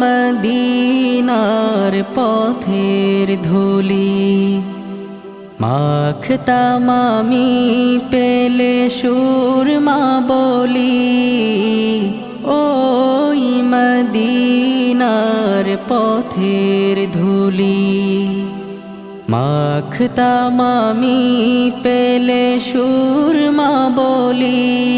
মদিনার পথের ধুলি। মাখতাম আমি পেলে সুরমা বলি। ওই মদিনার পথের ধুলি। মাখতাম আমি পেলে সুরমা বলি।